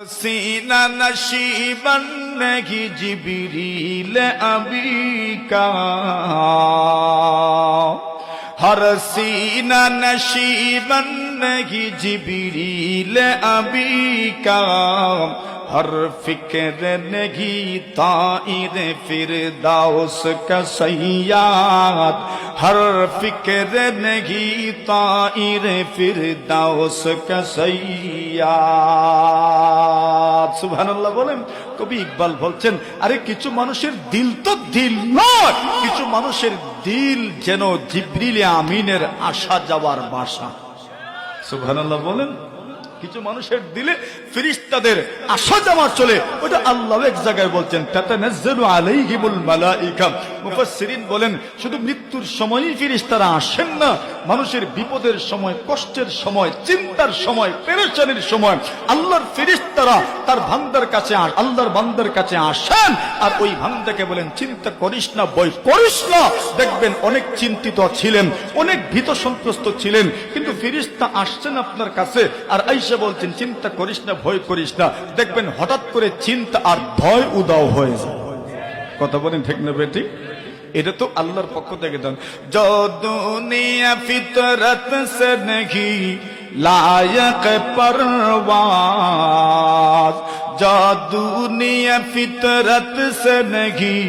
سینا نشیبن نہیں جبریل ابی کا ہر سینا نشیبن نہیں جبریل ابی کا ہر فکر نہیں تائر فر داؤس کا سیاد ہر فکر نہیں تائر فر داؤس کا সৈয়াদ সুবহান আল্লাহ বলেন কবি ইকবাল বলছেন আরে কিছু মানুষের দিল তো দিল নয় কিছু মানুষের দিল যেন জিব্রিলে আমিনের আসা যাওয়ার বাসা সুবহান আল্লাহ বলেন কিছু মানুষের দিলে ফিরিস্তাদের আসা যাওয়া চলে। ওটা আল্লাহ এক জায়গায় বলছেন বলেন, শুধু মৃত্যুর সময়ই ফিরিস্তারা আসেন না, মানুষের বিপদের সময়, কষ্টের সময়, চিন্তার সময়, পেরেশানির সময়। আল্লাহর ফিরিস্তারা তার বান্দার কাছে আল্লাহর বান্দার কাছে আসেন, আর ওই ভান্দাকে বলেন, চিন্তা করিস না, বই করিস না। দেখবেন অনেক চিন্তিত ছিলেন, অনেক ভীত সন্ত্রস্ত ছিলেন, কিন্তু ফিরিস্তা আসছেন আপনার কাছে, আর এসে বলছেন, চিন্তা করিস না, ভয় করিস না। দেখবেন হঠাৎ করে চিন্তা আর ভয় উদাও হয়ে যায়। কথা বলেন ঠিক না বেটি? এটা তো আল্লাহর পক্ষ থেকে দেন। যদুনিয়া जादू ने फितरत से नहीं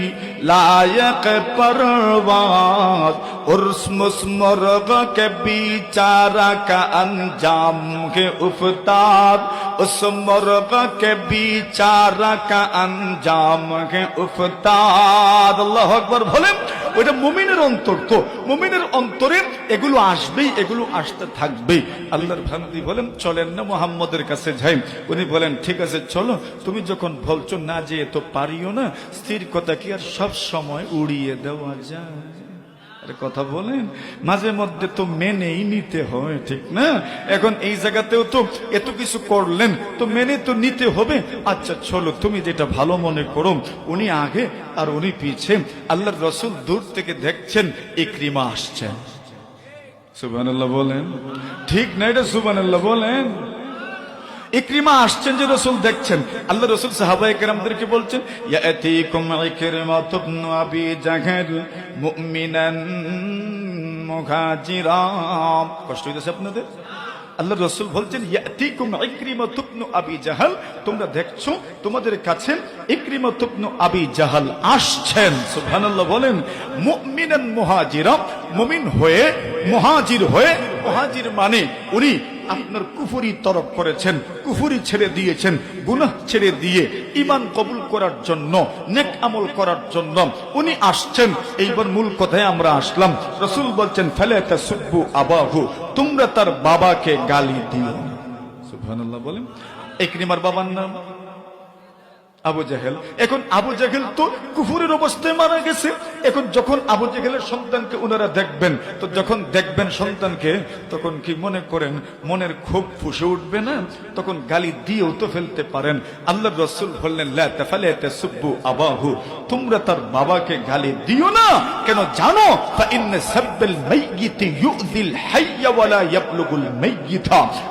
लायक परवाज उर्स मुर्ग के बेचारा का अंजाम के उफतार। उस मुर्ग के बेचारा का अंजाम के उफतार। अल्लाह अकबर भोले ওইটা মুমিনের অন্তর তো। মুমিনের অন্তরে এগুলো আসবেই, এগুলো আসতে থাকবেই। আল্লাহর ভান্তি বলেন, চলেন না মোহাম্মদের কাছে যাই। উনি বলেন, ঠিক আছে, চলো। তুমি যখন বলছো না যে তো পারিও না, স্থির কথা কি আর সব সময় উড়িয়ে দেওয়া যায়? কথা বলেন, মাঝে মধ্যে তো মেনেই নিতে হয়, ঠিক না? এখন এই জায়গাতেও তো এত কিছু করলেন, তো মেনে তো নিতে হবে। আচ্ছা চলো, তুমি যেটা ভালো মনে করো, উনি আগে আর উনি পিছে। আল্লাহর রসুল দূর থেকে দেখছেন ইক্রিমা আসছেন সুবহানাল্লাহ বলেন। ঠিক না এটা সুবান বলেন? ইক্রিমা আসছেন যে রসুল দেখছেন। আল্লাহ রসুল সাহাবাই কেরামদেরকে বলছেন আবি কষ্ট হইতেছে আপনাদের? আল্লাহ রসুল বলছেন আবি জাহাল। তোমরা দেখছ, তোমাদের কাছে আবি জাহাল আসছেন। সুবহানাল্লাহ বলেন মুমিন হয়ে, মুহাজির হয়ে, মুহাজির মানে উনি আপনার কুফুরি তরফ করেছেন, কুফুরি ছেড়ে দিয়েছেন গুনা ছেড়ে দিয়ে ইমান কবুল করার জন্য, নেক আমল করার জন্য উনি আসছেন। এইবার মূল কথায় আমরা আসলাম। রসুল বলছেন, ফেলে একটা সুব্বু আবাহু তোমরা তার বাবাকে গালি দিও। সুবহানাল্লাহ বলেন। একরিমার বাবার নাম? আবু জাহেল। এখন আবু জাহেল তো কুফুরের অবস্থায় মারা গেছে। এখন যখন আবু জাহেলের সন্তানকে ওনারা দেখবেন, তো যখন দেখবেন সন্তানকে, তখন কি মনে করেন, মনের খুব ফুসে উঠবে না? তখন গালি দিয়েও তো ফেলতে পারেন। আল্লাহ রসুল বললেন সুব্বু আবাহু। তোমরা তার বাবাকে গালি দিও না। কেন জানো?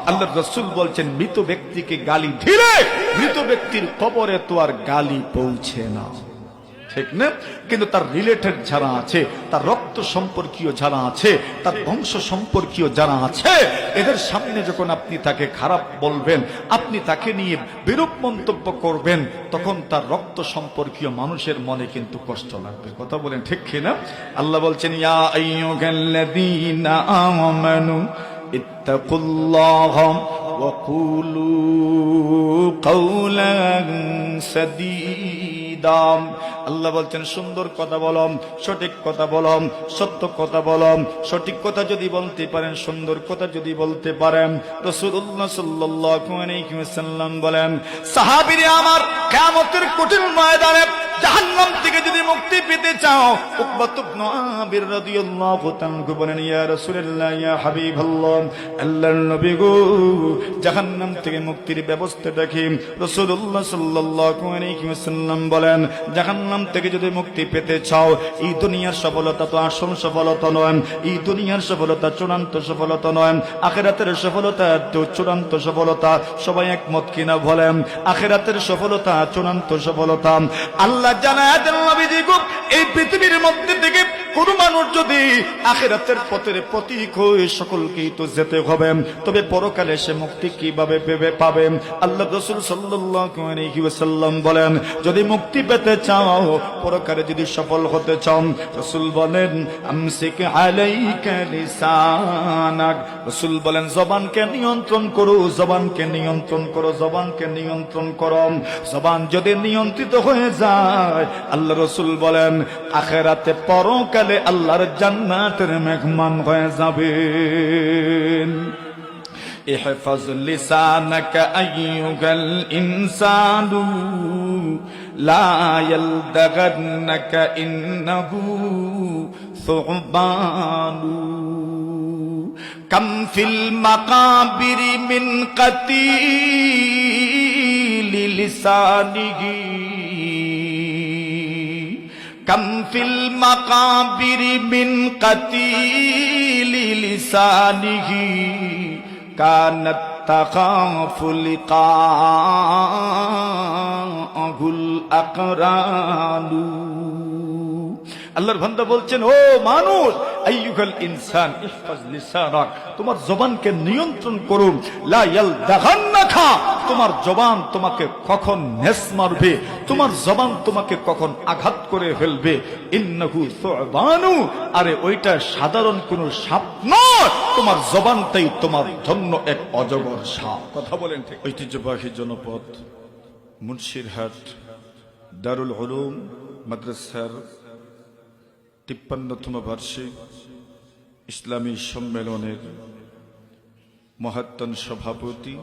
আল্লাহ রসুল বলছেন, মৃত ব্যক্তিকে গালি দিলে মৃত ব্যক্তির কবরে তো গালি পৌঁছে না। ঠিক না? কিন্তু তার রিলেটেড যারা আছে, তার রক্ত সম্পর্কীয় যারা আছে, তার বংশ সম্পর্কীয় যারা আছে, এদের সামনে যখন আপনি তাকে খারাপ বলবেন, আপনি তাকে নিয়ে বিরূপ মন্তব্য করবেন, তখন তার রক্ত সম্পর্কীয় মানুষের মনে কিন্তু কষ্ট লাগবে। কথা বলেন ঠিক কিনা আল্লাহ বলছেন, ইয়া ইত্তাকুল্লাহা وقولوا قولا سديدا আল্লাহ বলছেন, সুন্দর কথা বলম, সঠিক কথা বলম, সত্য কথা বলম। সঠিক কথা যদি বলতে পারেন, সুন্দর কথা যদি বলতে পারেন রসুল্লাহ ওয়াসাল্লাম বলেন, সাহাবীরা আমার কিয়ামতের কঠিন ময়দানে জাহান্নাম থেকে যদি মুক্তি পেতে চাও বলেন, ইয়া ইয়া গো, জাহান্নাম থেকে মুক্তির ব্যবস্থাটা কি রাসূলুল্লাহ সাল্লাল্লাহু বলেন জাহান্নাম থেকে যদি মুক্তি পেতে চাও, এই দুনিয়ার সফলতা তো আসল সফলতা নয়, এই দুনিয়ার সফলতা চূড়ান্ত সফলতা নয়, আখেরাতের সফলতা তো চূড়ান্ত সফলতা, সবাই একমত কিনা বলেন, আখেরাতের সফলতা চূড়ান্ত সফলতা। আল্লাহ জানায় এই পৃথিবীর মধ্যে থেকে কোন মানুষ যদি আখেরাতের পথের প্রতীক হয়ে সকলকেই তো যেতে হবে, তবে পরকালে সে মুক্তি কীভাবে পেবে পাবে? আল্লাহ রসুল ওয়াসাল্লাম বলেন, যদি মুক্তি পেতে চাও, পরকালে যদি সফল হতে চাও, রসুল বলেন, আমসিক রসুল বলেন, জবানকে নিয়ন্ত্রণ করো, জবানকে নিয়ন্ত্রণ করো, জবানকে নিয়ন্ত্রণ করো। জবান যদি নিয়ন্ত্রিত হয়ে যায় আল্লাহ রসুল বলেন, আখেরাতে পরকালে আল্লাহর জান্নাতের মেহমান হয়ে যাবেন احفظ لسانك أيها الإنسان لا يلدغنك إنه ثعبان كم في المقابر من قتيل لسانه কমফিল মকাবিরি মিন কতিলি লিসানিহি কানত তাখাফু লিকাহুল আকরানু আল্লাহর ভন্দা বলছেন, ও মানুষ, আইয়ুহাল ইনসান, ইহফাজ লিসানাক, তোমার জবানকে নিয়ন্ত্রণ করুন, লা ইয়ালদাখান্নাকা তোমার জবান তোমাকে কখন নেস মারবে? তোমার জবান তোমাকে কখন আঘাত করে ফেলবে? ইন্নাহু সুবানু। আরে ওইটা সাধারণ কোন সাপ নয়। তোমার জবানটাই তোমার ধন্য এক অজগর সাপ। কথা বলেন ঠিক। ঐতিহ্যবাহী জনপদ মুন্সিরহাট দারুল উলুম মাদ্রাসার তিপ্পান্নতম বার্ষিক ইসলামী সম্মেলনের মহাত্তন সভাপতি